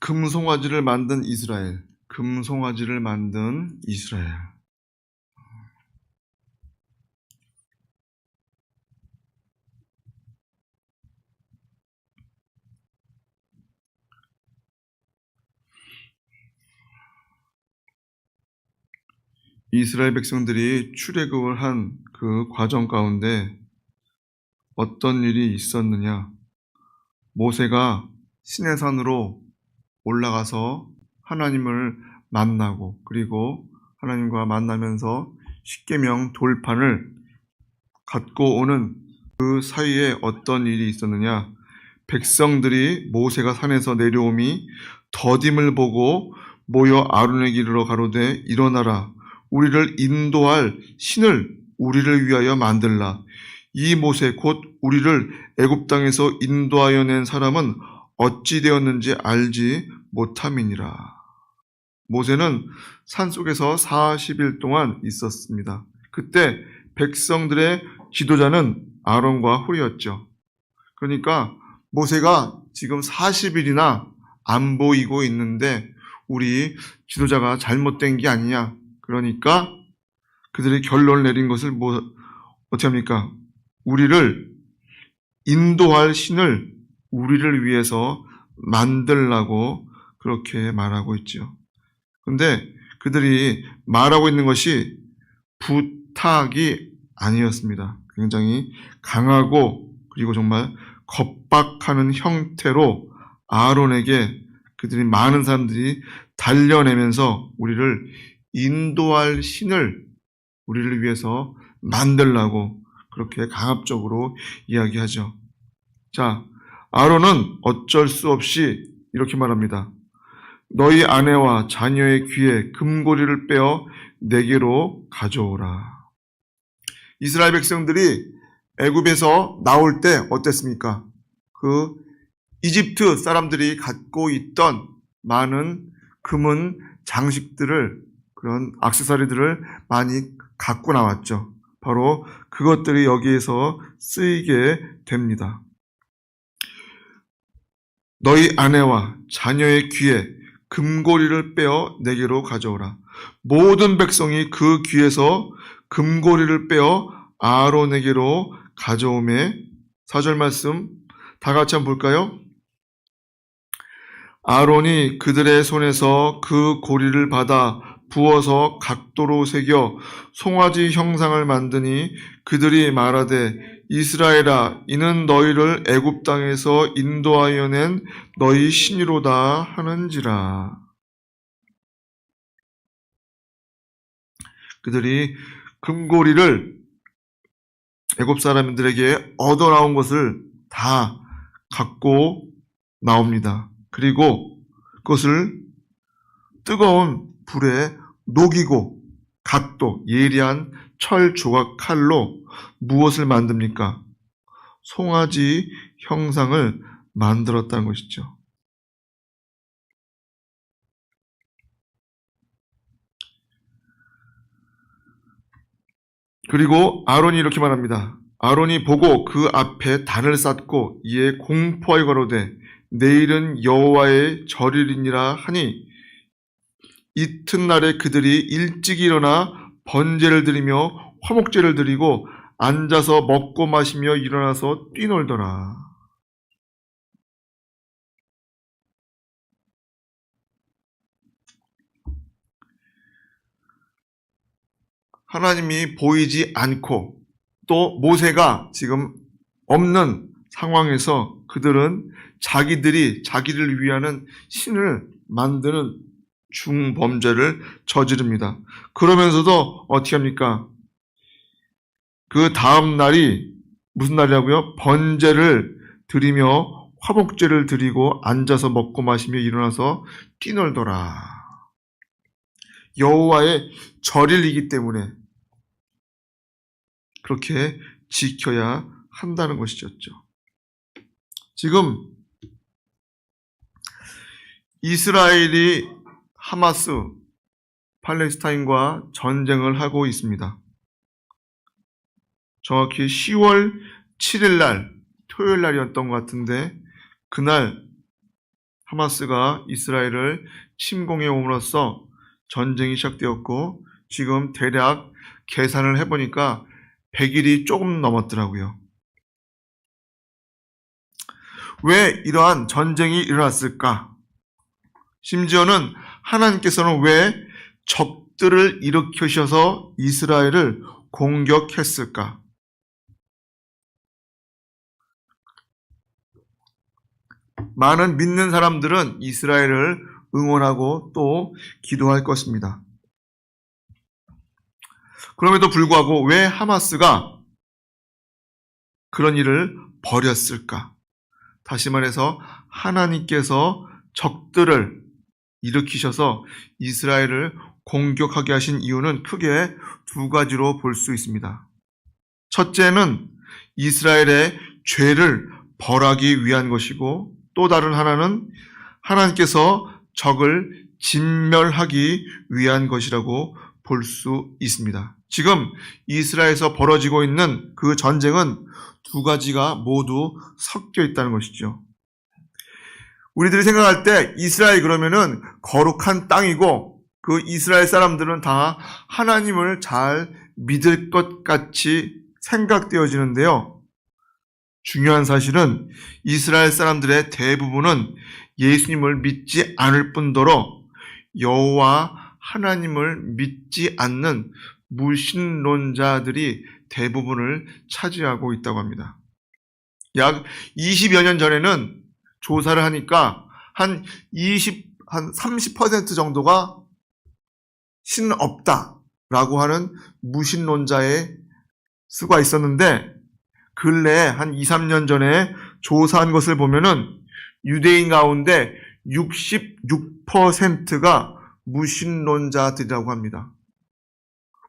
금송아지를 만든 이스라엘. 금송아지를 만든 이스라엘. 이스라엘 백성들이 출애굽을 한 그 과정 가운데 어떤 일이 있었느냐? 모세가 시내산으로 올라가서 하나님을 만나고 그리고 하나님과 만나면서 십계명 돌판을 갖고 오는 그 사이에 어떤 일이 있었느냐? 백성들이 모세가 산에서 내려옴이 더딤을 보고 모여 아론에게 이르러 가로되 일어나라 우리를 인도할 신을 우리를 위하여 만들라 이 모세 곧 우리를 애굽 땅에서 인도하여 낸 사람은 어찌 되었는지 알지 못함이니라. 모세는 산 속에서 40일 동안 있었습니다. 그때 백성들의 지도자는 아론과 홀이었죠. 그러니까 모세가 지금 40일이나 안 보이고 있는데 우리 지도자가 잘못된 게 아니냐. 그러니까 그들이 결론을 내린 것을 뭐 어떻게 합니까? 우리를 인도할 신을 우리를 위해서 만들라고 그렇게 말하고 있죠. 근데 그들이 말하고 있는 것이 부탁이 아니었습니다. 굉장히 강하고 그리고 정말 겁박하는 형태로 아론에게 그들이 많은 사람들이 달려내면서 우리를 인도할 신을 우리를 위해서 만들라고 그렇게 강압적으로 이야기하죠. 자, 아론은 어쩔 수 없이 이렇게 말합니다. 너희 아내와 자녀의 귀에 금고리를 빼어 내게로 가져오라. 이스라엘 백성들이 애굽에서 나올 때 어땠습니까? 그 이집트 사람들이 갖고 있던 많은 금은 장식들을 그런 악세사리들을 많이 갖고 나왔죠. 바로 그것들이 여기에서 쓰이게 됩니다. 너희 아내와 자녀의 귀에 금고리를 빼어 내게로 가져오라. 모든 백성이 그 귀에서 금고리를 빼어 아론에게로 가져오매 사절 말씀 다 같이 한번 볼까요? 아론이 그들의 손에서 그 고리를 받아 부어서 각도로 새겨 송아지 형상을 만드니 그들이 말하되 이스라엘아 이는 너희를 애굽 땅에서 인도하여 낸 너희 신이로다 하는지라 그들이 금고리를 애굽 사람들에게 얻어 나온 것을 다 갖고 나옵니다. 그리고 그것을 뜨거운 불에 녹이고 각도, 예리한 철 조각 칼로 무엇을 만듭니까? 송아지 형상을 만들었다는 것이죠. 그리고 아론이 이렇게 말합니다. 아론이 보고 그 앞에 단을 쌓고 이에 공포하여 가로되 내일은 여호와의 절일이니라 하니 이튿날에 그들이 일찍 일어나 번제를 드리며 화목제를 드리고 앉아서 먹고 마시며 일어나서 뛰놀더라. 하나님이 보이지 않고 또 모세가 지금 없는 상황에서 그들은 자기들이 자기를 위하는 신을 만드는 중범죄를 저지릅니다. 그러면서도 어떻게 합니까? 그 다음 날이 무슨 날이라고요? 번제를 드리며 화목제를 드리고 앉아서 먹고 마시며 일어나서 뛰놀더라. 여호와의 절일이기 때문에 그렇게 지켜야 한다는 것이었죠. 지금 이스라엘이 하마스, 팔레스타인과 전쟁을 하고 있습니다. 정확히 10월 7일 날, 토요일 날이었던 것 같은데, 그날 하마스가 이스라엘을 침공해 옴으로써 전쟁이 시작되었고 지금 대략 계산을 해보니까 100일이 조금 넘었더라고요. 왜 이러한 전쟁이 일어났을까? 심지어는 하나님께서는 왜 적들을 일으키셔서 이스라엘을 공격했을까? 많은 믿는 사람들은 이스라엘을 응원하고 또 기도할 것입니다. 그럼에도 불구하고 왜 하마스가 그런 일을 벌였을까? 다시 말해서 하나님께서 적들을 일으키셔서 이스라엘을 공격하게 하신 이유는 크게 두 가지로 볼 수 있습니다. 첫째는 이스라엘의 죄를 벌하기 위한 것이고 또 다른 하나는 하나님께서 적을 진멸하기 위한 것이라고 볼 수 있습니다. 지금 이스라엘에서 벌어지고 있는 그 전쟁은 두 가지가 모두 섞여 있다는 것이죠. 우리들이 생각할 때 이스라엘 그러면은 거룩한 땅이고 그 이스라엘 사람들은 다 하나님을 잘 믿을 것 같이 생각되어지는데요. 중요한 사실은 이스라엘 사람들의 대부분은 예수님을 믿지 않을 뿐더러 여호와 하나님을 믿지 않는 무신론자들이 대부분을 차지하고 있다고 합니다. 약 20여 년 전에는 조사를 하니까 한 20, 한 30% 정도가 신은 없다라고 하는 무신론자의 수가 있었는데 근래에 한 2, 3년 전에 조사한 것을 보면은 유대인 가운데 66%가 무신론자들이라고 합니다.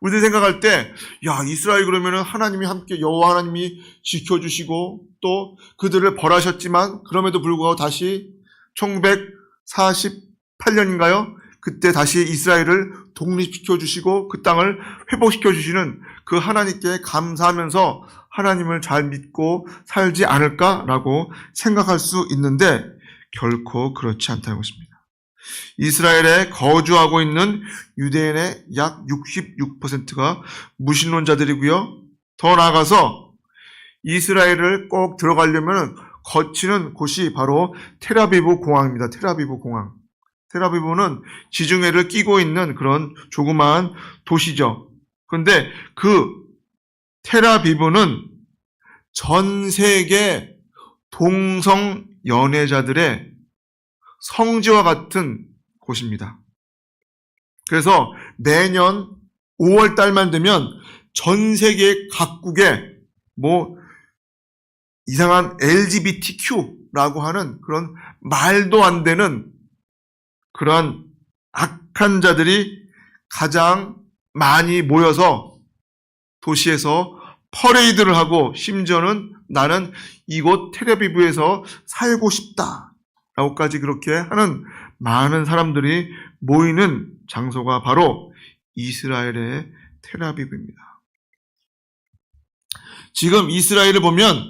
우리들 생각할 때, 야, 이스라엘 그러면은 하나님이 함께 여호와 하나님이 지켜주시고 또 그들을 벌하셨지만 그럼에도 불구하고 다시 1948년인가요? 그때 다시 이스라엘을 독립시켜 주시고 그 땅을 회복시켜 주시는 그 하나님께 감사하면서 하나님을 잘 믿고 살지 않을까라고 생각할 수 있는데 결코 그렇지 않다는 것입니다. 이스라엘에 거주하고 있는 유대인의 약 66%가 무신론자들이고요. 더 나아가서 이스라엘을 꼭 들어가려면 거치는 곳이 바로 테라비브 공항입니다. 테라비브 공항. 테라비브는 지중해를 끼고 있는 그런 조그마한 도시죠. 그런데 그 테라비브는 전 세계 동성 연애자들의 성지와 같은 곳입니다. 그래서 내년 5월 달만 되면 전 세계 각국에 뭐 이상한 LGBTQ라고 하는 그런 말도 안 되는 그러한 악한 자들이 가장 많이 모여서 도시에서 퍼레이드를 하고 심지어는 나는 이곳 테레비브에서 살고 싶다. 라고까지 그렇게 하는 많은 사람들이 모이는 장소가 바로 이스라엘의 테라비브입니다. 지금 이스라엘을 보면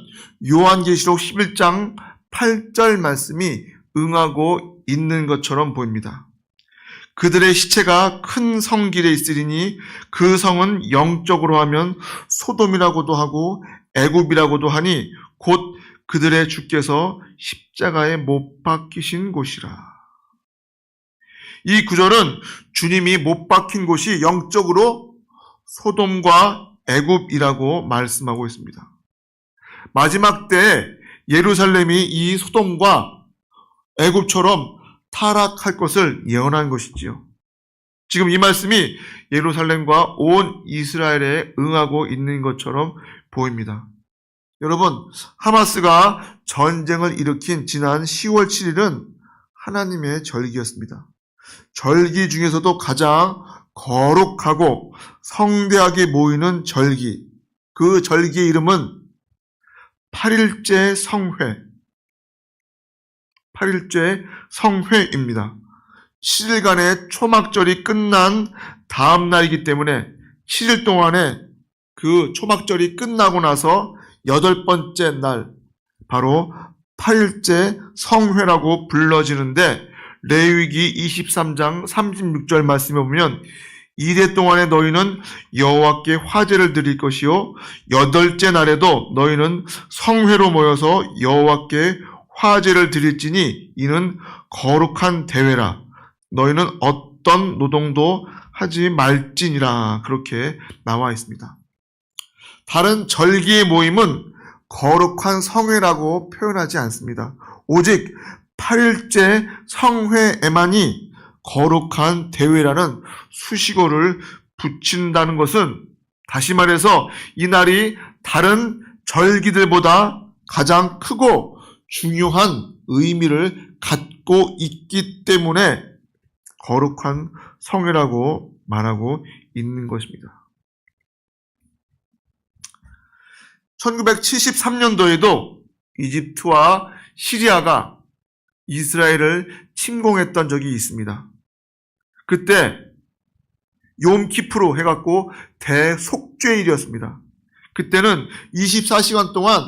요한계시록 11장 8절 말씀이 응하고 있는 것처럼 보입니다. 그들의 시체가 큰 성길에 있으리니 그 성은 영적으로 하면 소돔이라고도 하고 애굽이라고도 하니 곧 그들의 주께서 십자가에 못 박히신 곳이라. 이 구절은 주님이 못 박힌 곳이 영적으로 소돔과 애굽이라고 말씀하고 있습니다. 마지막 때 예루살렘이 이 소돔과 애굽처럼 타락할 것을 예언한 것이지요. 지금 이 말씀이 예루살렘과 온 이스라엘에 응하고 있는 것처럼 보입니다. 여러분, 하마스가 전쟁을 일으킨 지난 10월 7일은 하나님의 절기였습니다. 절기 중에서도 가장 거룩하고 성대하게 모이는 절기. 그 절기의 이름은 8일째 성회. 8일째 성회입니다. 7일간의 초막절이 끝난 다음 날이기 때문에 7일 동안에 그 초막절이 끝나고 나서 여덟 번째 날, 바로 8일째 성회라고 불러지는데 레위기 23장 36절 말씀에 보면 이래 동안에 너희는 여호와께 화제를 드릴 것이요 여덟째 날에도 너희는 성회로 모여서 여호와께 화제를 드릴지니 이는 거룩한 대회라 너희는 어떤 노동도 하지 말지니라 그렇게 나와 있습니다. 다른 절기의 모임은 거룩한 성회라고 표현하지 않습니다. 오직 8일째 성회에만이 거룩한 대회라는 수식어를 붙인다는 것은 다시 말해서 이 날이 다른 절기들보다 가장 크고 중요한 의미를 갖고 있기 때문에 거룩한 성회라고 말하고 있는 것입니다. 1973년도에도 이집트와 시리아가 이스라엘을 침공했던 적이 있습니다. 그때 욤키프로 해갖고 대속죄일이었습니다. 그때는 24시간 동안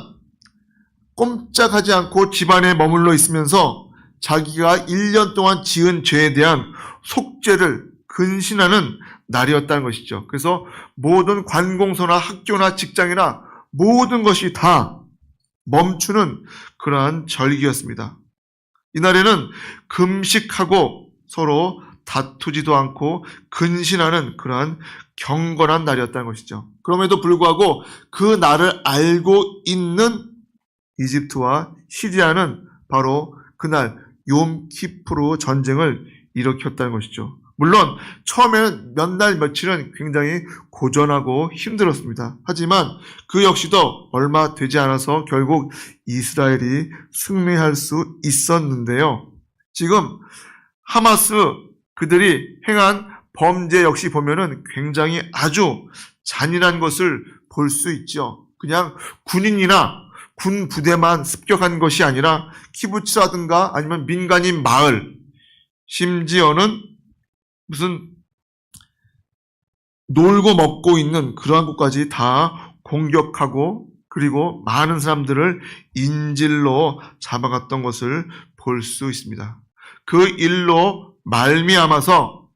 꼼짝하지 않고 집안에 머물러 있으면서 자기가 1년 동안 지은 죄에 대한 속죄를 근신하는 날이었다는 것이죠. 그래서 모든 관공서나 학교나 직장이나 모든 것이 다 멈추는 그러한 절기였습니다. 이날에는 금식하고 서로 다투지도 않고 근신하는 그러한 경건한 날이었다는 것이죠. 그럼에도 불구하고 그 날을 알고 있는 이집트와 시리아는 바로 그날 욤키프로 전쟁을 일으켰다는 것이죠. 물론 처음에는 몇 날 며칠은 굉장히 고전하고 힘들었습니다. 하지만 그 역시도 얼마 되지 않아서 결국 이스라엘이 승리할 수 있었는데요. 지금 하마스 그들이 행한 범죄 역시 보면은 굉장히 아주 잔인한 것을 볼 수 있죠. 그냥 군인이나 군 부대만 습격한 것이 아니라 키부츠라든가 아니면 민간인 마을, 심지어는 무슨 놀고 먹고 있는 그러한 곳까지 다 공격하고 그리고 많은 사람들을 인질로 잡아갔던 것을 볼 수 있습니다. 그 일로 말미암아서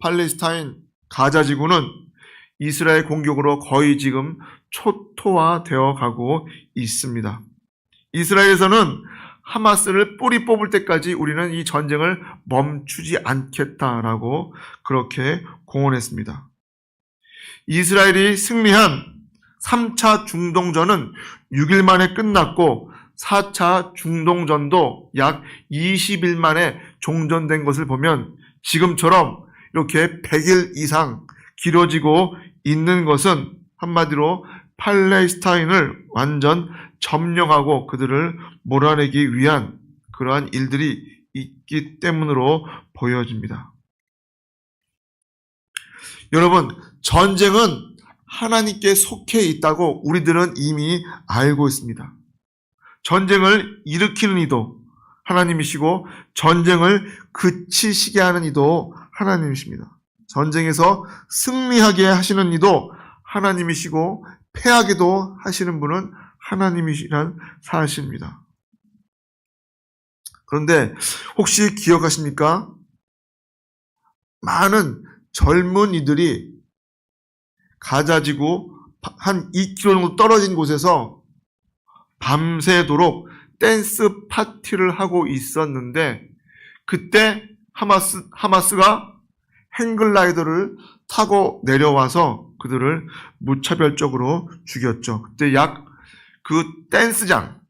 팔레스타인 가자 지구는 이스라엘 공격으로 거의 지금 초토화되어 가고 있습니다. 이스라엘에서는 하마스를 뿌리 뽑을 때까지 우리는 이 전쟁을 멈추지 않겠다라고 그렇게 공언했습니다. 이스라엘이 승리한 3차 중동전은 6일 만에 끝났고 4차 중동전도 약 20일 만에 종전된 것을 보면 지금처럼 이렇게 100일 이상 길어지고 있는 것은 한마디로 팔레스타인을 완전 점령하고 그들을 몰아내기 위한 그러한 일들이 있기 때문으로 보여집니다. 여러분, 전쟁은 하나님께 속해 있다고 우리들은 이미 알고 있습니다. 전쟁을 일으키는 이도 하나님이시고 전쟁을 그치시게 하는 이도 하나님이십니다. 전쟁에서 승리하게 하시는 이도 하나님이시고 패하게도 하시는 분은 하나님이시란 사실입니다. 그런데 혹시 기억하십니까? 많은 젊은 이들이 가자지구 한 2km 정도 떨어진 곳에서 밤새도록 댄스 파티를 하고 있었는데 그때 하마스 하마스가 행글라이더를 타고 내려와서 그들을 무차별적으로 죽였죠. 그때 약 그 댄스장,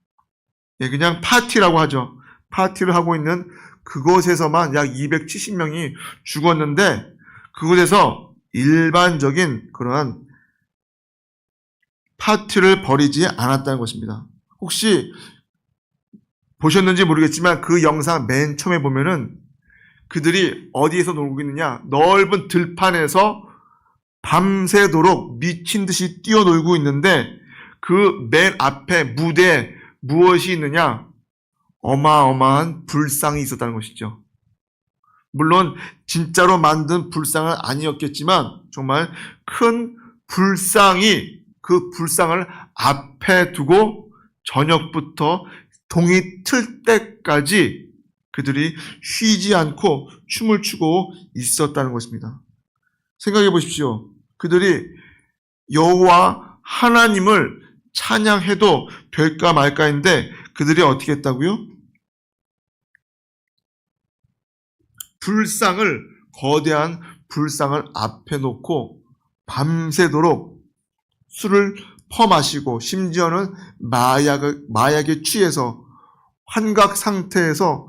예, 그냥 파티라고 하죠. 파티를 하고 있는 그곳에서만 약 270명이 죽었는데 그곳에서 일반적인 그러한 파티를 벌이지 않았다는 것입니다. 혹시 보셨는지 모르겠지만 그 영상 맨 처음에 보면은 그들이 어디에서 놀고 있느냐? 넓은 들판에서 밤새도록 미친 듯이 뛰어놀고 있는데 그 맨 앞에 무대에 무엇이 있느냐? 어마어마한 불상이 있었다는 것이죠. 물론 진짜로 만든 불상은 아니었겠지만 정말 큰 불상이 그 불상을 앞에 두고 저녁부터 동이 틀 때까지 그들이 쉬지 않고 춤을 추고 있었다는 것입니다. 생각해 보십시오. 그들이 여호와 하나님을 찬양해도 될까 말까인데 그들이 어떻게 했다고요? 불상을 거대한 불상을 앞에 놓고 밤새도록 술을 퍼마시고 심지어는 마약을 마약에 취해서 환각 상태에서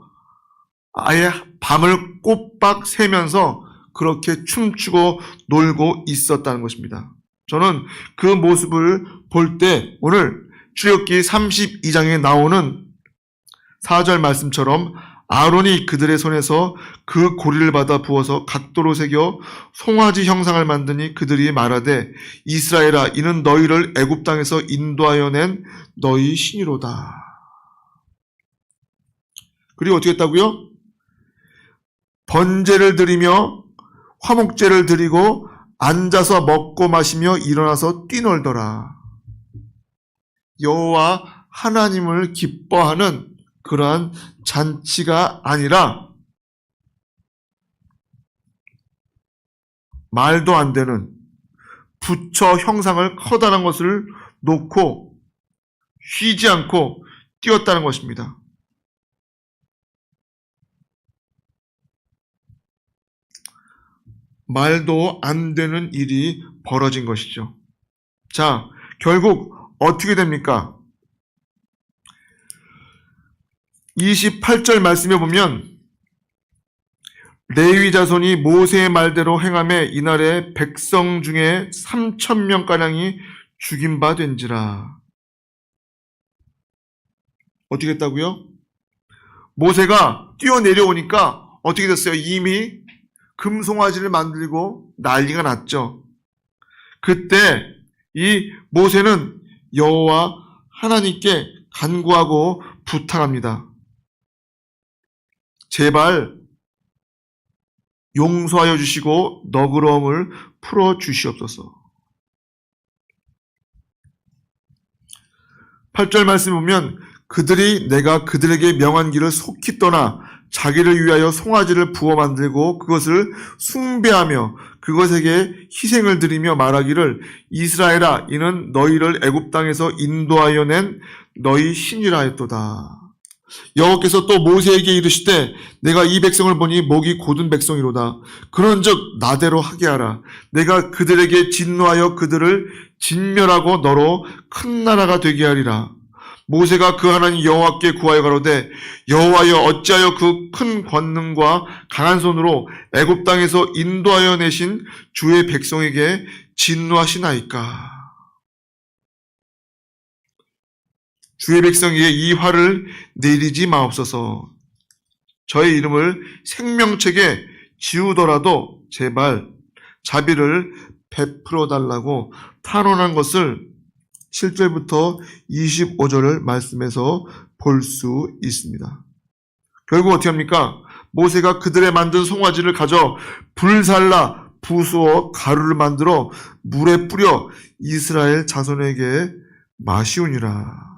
아예 밤을 꼬박 새면서 그렇게 춤추고 놀고 있었다는 것입니다. 저는 그 모습을 볼 때 오늘 출애굽기 32장에 나오는 4절 말씀처럼 아론이 그들의 손에서 그 고리를 받아 부어서 각도로 새겨 송아지 형상을 만드니 그들이 말하되 이스라엘아 이는 너희를 애굽 땅에서 인도하여 낸 너희 신이로다. 그리고 어떻게 했다고요? 번제를 드리며 화목제를 드리고 앉아서 먹고 마시며 일어나서 뛰놀더라. 여호와 하나님을 기뻐하는 그러한 잔치가 아니라 말도 안 되는 부처 형상을 커다란 것을 놓고 쉬지 않고 뛰었다는 것입니다. 말도 안 되는 일이 벌어진 것이죠. 자, 결국 어떻게 됩니까? 28절 말씀에 보면 레위 자손이 모세의 말대로 행함에 이날에 백성 중에 3천 명 가량이 죽인 바 된지라. 어떻게 했다고요? 모세가 뛰어 내려오니까 어떻게 됐어요? 이미 금송아지를 만들고 난리가 났죠. 그때 이 모세는 여호와 하나님께 간구하고 부탁합니다. 제발 용서하여 주시고 너그러움을 풀어 주시옵소서. 8절 말씀 보면 그들이 내가 그들에게 명한 길을 속히 떠나 자기를 위하여 송아지를 부어 만들고 그것을 숭배하며 그것에게 희생을 드리며 말하기를 이스라엘아 이는 너희를 애굽 땅에서 인도하여 낸 너희 신이라 했도다. 여호와께서 또 모세에게 이르시되 내가 이 백성을 보니 목이 곧은 백성이로다. 그런즉 나대로 하게 하라. 내가 그들에게 진노하여 그들을 진멸하고 너로 큰 나라가 되게 하리라. 모세가 그 하나님 여호와께 구하여 가로되 여호와여 어찌하여 그 큰 권능과 강한 손으로 애굽 땅에서 인도하여 내신 주의 백성에게 진노하시나이까? 주의 백성에게 이 화를 내리지 마옵소서. 저의 이름을 생명책에 지우더라도 제발 자비를 베풀어 달라고 탄원한 것을 7절부터 25절을 말씀에서 볼 수 있습니다. 결국 어떻게 합니까? 모세가 그들의 만든 송아지를 가져 불살라 부수어 가루를 만들어 물에 뿌려 이스라엘 자손에게 마시우니라.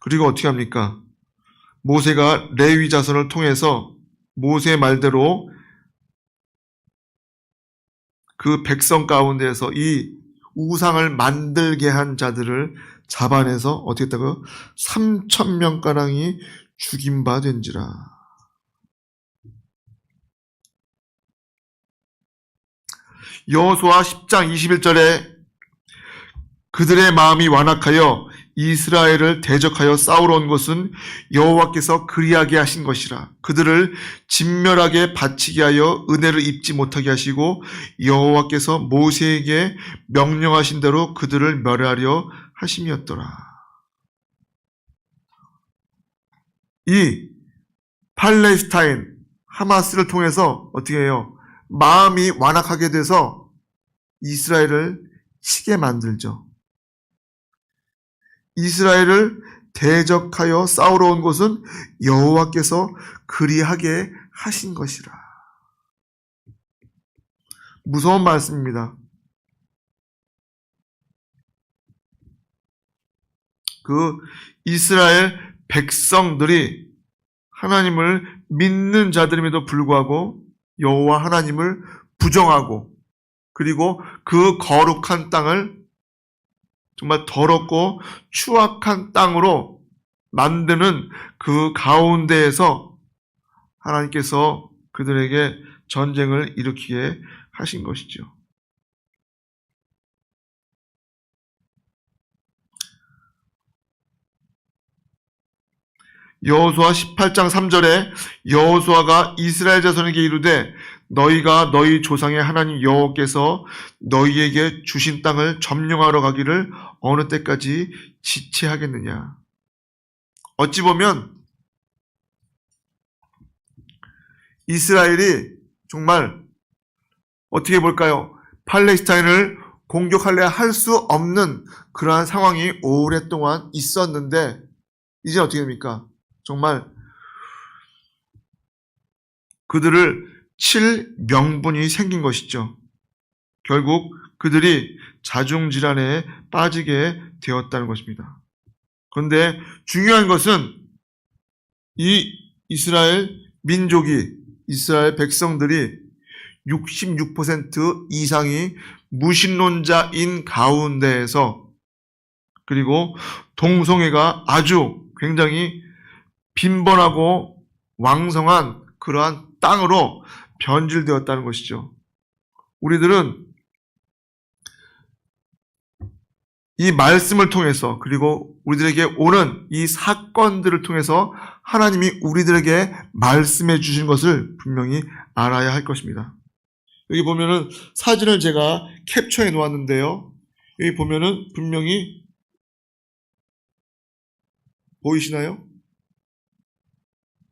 그리고 어떻게 합니까? 모세가 레위 자손을 통해서 모세 말대로 그 백성 가운데에서 이 우상을 만들게 한 자들을 잡아내서 어떻게 했다고요? 3천 명 가량이 죽인 바 된지라. 여호수아 10장 21절에 그들의 마음이 완악하여 이스라엘을 대적하여 싸우러 온 것은 여호와께서 그리하게 하신 것이라. 그들을 진멸하게 바치게 하여 은혜를 입지 못하게 하시고 여호와께서 모세에게 명령하신 대로 그들을 멸하려 하심이었더라. 이 팔레스타인 하마스를 통해서 어떻게 해요? 마음이 완악하게 돼서 이스라엘을 치게 만들죠. 이스라엘을 대적하여 싸우러 온 것은 여호와께서 그리하게 하신 것이라. 무서운 말씀입니다. 그 이스라엘 백성들이 하나님을 믿는 자들임에도 불구하고 여호와 하나님을 부정하고 그리고 그 거룩한 땅을 정말 더럽고 추악한 땅으로 만드는 그 가운데에서 하나님께서 그들에게 전쟁을 일으키게 하신 것이죠. 여호수아 18장 3절에 여호수아가 이스라엘 자손에게 이르되 너희가 너희 조상의 하나님 여호께서 너희에게 주신 땅을 점령하러 가기를 어느 때까지 지체하겠느냐. 어찌 보면 이스라엘이 정말 어떻게 볼까요? 팔레스타인을 공격할래 할 수 없는 그러한 상황이 오랫동안 있었는데 이제 어떻게 됩니까? 정말 그들을 칠 명분이 생긴 것이죠. 결국 그들이 자중질환에 빠지게 되었다는 것입니다. 그런데 중요한 것은 이 이스라엘 민족이 이스라엘 백성들이 66% 이상이 무신론자인 가운데에서 그리고 동성애가 아주 굉장히 빈번하고 왕성한 그러한 땅으로 변질되었다는 것이죠. 우리들은 이 말씀을 통해서 그리고 우리들에게 오는 이 사건들을 통해서 하나님이 우리들에게 말씀해 주신 것을 분명히 알아야 할 것입니다. 여기 보면은 사진을 제가 캡처해 놓았는데요. 여기 보면은 분명히 보이시나요?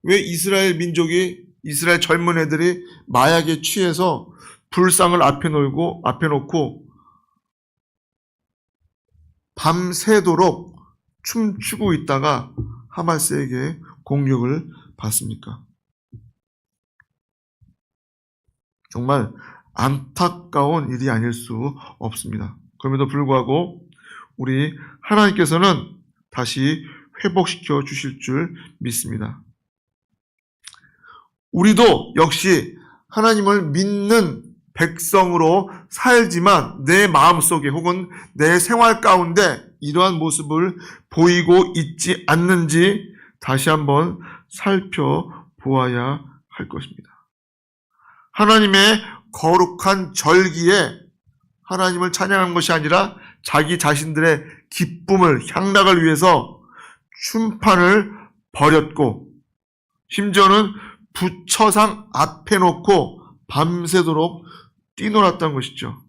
왜 이스라엘 민족이 이스라엘 젊은 애들이 마약에 취해서 불상을 앞에 놓고 앞에 놓고 밤새도록 춤추고 있다가 하마스에게 공격을 받습니까? 정말 안타까운 일이 아닐 수 없습니다. 그럼에도 불구하고 우리 하나님께서는 다시 회복시켜 주실 줄 믿습니다. 우리도 역시 하나님을 믿는 백성으로 살지만 내 마음 속에 혹은 내 생활 가운데 이러한 모습을 보이고 있지 않는지 다시 한번 살펴보아야 할 것입니다. 하나님의 거룩한 절기에 하나님을 찬양한 것이 아니라 자기 자신들의 기쁨을 향락을 위해서 춤판을 버렸고 심지어는 부처상 앞에 놓고 밤새도록 뛰놀았던 것이죠.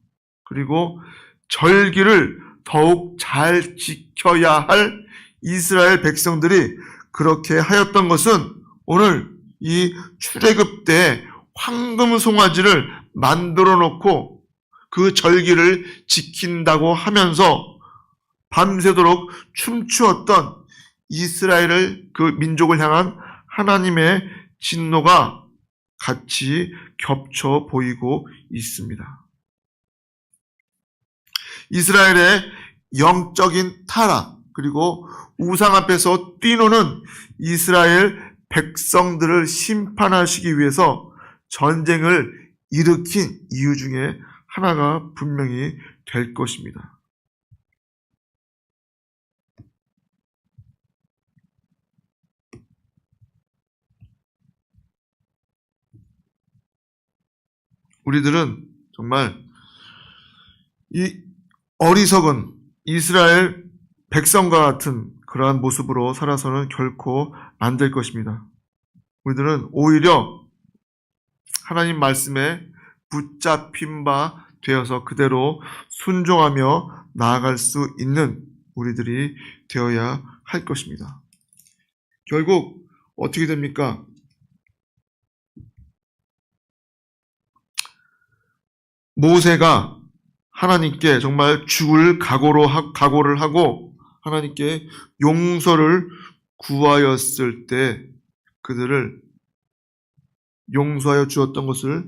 그리고 절기를 더욱 잘 지켜야 할 이스라엘 백성들이 그렇게 하였던 것은 오늘 이 출애굽 때 황금 송아지를 만들어 놓고 그 절기를 지킨다고 하면서 밤새도록 춤추었던 이스라엘을 그 민족을 향한 하나님의 진노가 같이 겹쳐 보이고 있습니다. 이스라엘의 영적인 타락, 그리고 우상 앞에서 뛰노는 이스라엘 백성들을 심판하시기 위해서 전쟁을 일으킨 이유 중에 하나가 분명히 될 것입니다. 우리들은 정말 이 어리석은 이스라엘 백성과 같은 그러한 모습으로 살아서는 결코 안 될 것입니다. 우리들은 오히려 하나님 말씀에 붙잡힌 바 되어서 그대로 순종하며 나아갈 수 있는 우리들이 되어야 할 것입니다. 결국 어떻게 됩니까? 모세가 하나님께 정말 죽을 각오로 하, 각오를 하고 하나님께 용서를 구하였을 때 그들을 용서하여 주었던 것을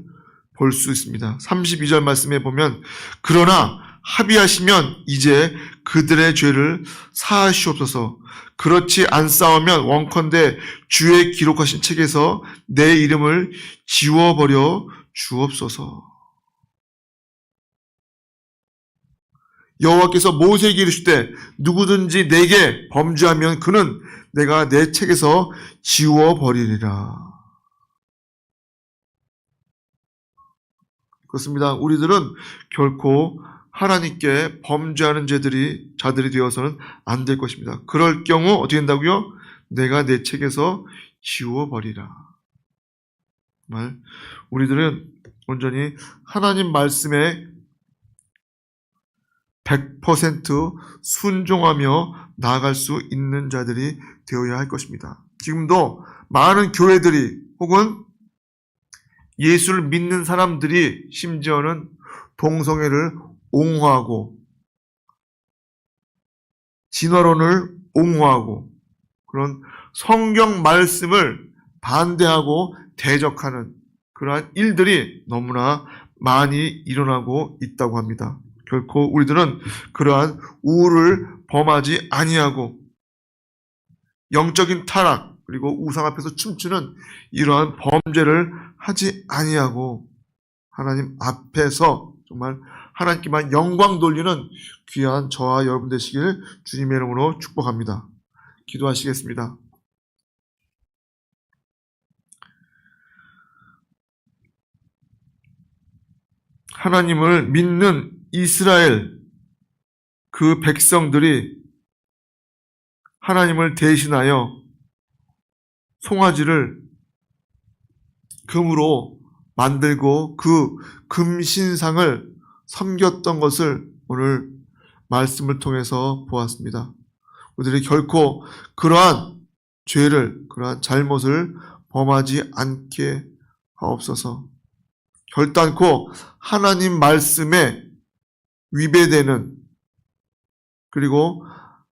볼 수 있습니다. 32절 말씀에 보면 그러나 합의하시면 이제 그들의 죄를 사하시옵소서. 그렇지 않사오면 원컨대 주의 기록하신 책에서 내 이름을 지워버려 주옵소서. 여호와께서 모세에게 이르시되 누구든지 내게 범죄하면 그는 내가 내 책에서 지워 버리리라. 그렇습니다. 우리들은 결코 하나님께 범죄하는 자들이 자들이 되어서는 안 될 것입니다. 그럴 경우 어떻게 된다고요? 내가 내 책에서 지워 버리라. 정말 우리들은 온전히 하나님 말씀에 100% 순종하며 나아갈 수 있는 자들이 되어야 할 것입니다. 지금도 많은 교회들이 혹은 예수를 믿는 사람들이 심지어는 동성애를 옹호하고 진화론을 옹호하고 그런 성경 말씀을 반대하고 대적하는 그러한 일들이 너무나 많이 일어나고 있다고 합니다. 결코 우리들은 그러한 우를 범하지 아니하고 영적인 타락 그리고 우상 앞에서 춤추는 이러한 범죄를 하지 아니하고 하나님 앞에서 정말 하나님께만 영광 돌리는 귀한 저와 여러분 되시길 주님의 이름으로 축복합니다. 기도하시겠습니다. 하나님을 믿는 이스라엘 그 백성들이 하나님을 대신하여 송아지를 금으로 만들고 그 금신상을 섬겼던 것을 오늘 말씀을 통해서 보았습니다. 우리들이 결코 그러한 죄를, 그러한 잘못을 범하지 않게 하옵소서. 결단코 하나님 말씀에 위배되는 그리고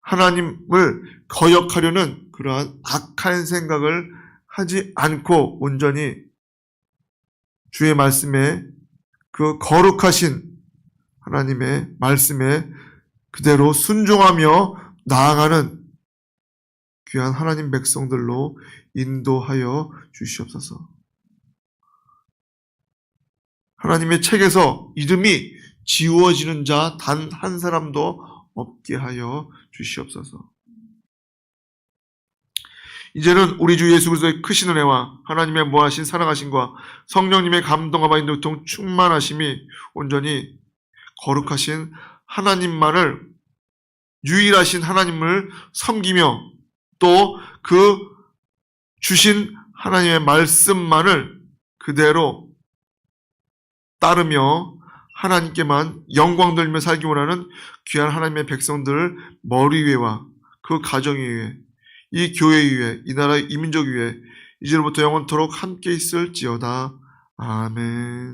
하나님을 거역하려는 그러한 악한 생각을 하지 않고 온전히 주의 말씀에 그 거룩하신 하나님의 말씀에 그대로 순종하며 나아가는 귀한 하나님 백성들로 인도하여 주시옵소서. 하나님의 책에서 이름이 지워지는 자 단 한 사람도 없게 하여 주시옵소서. 이제는 우리 주 예수 그리스도의 크신 은혜와 하나님의 모하신 사랑하심과 성령님의 감동과 인도 통 충만하심이 온전히 거룩하신 하나님만을 유일하신 하나님을 섬기며 또 그 주신 하나님의 말씀만을 그대로 따르며 하나님께만 영광 돌며 살기 원하는 귀한 하나님의 백성들 머리 위에와 그 가정 위에 이 교회 위에 이 나라의 이민족 위에 이제로부터 영원토록 함께 있을지어다. 아멘.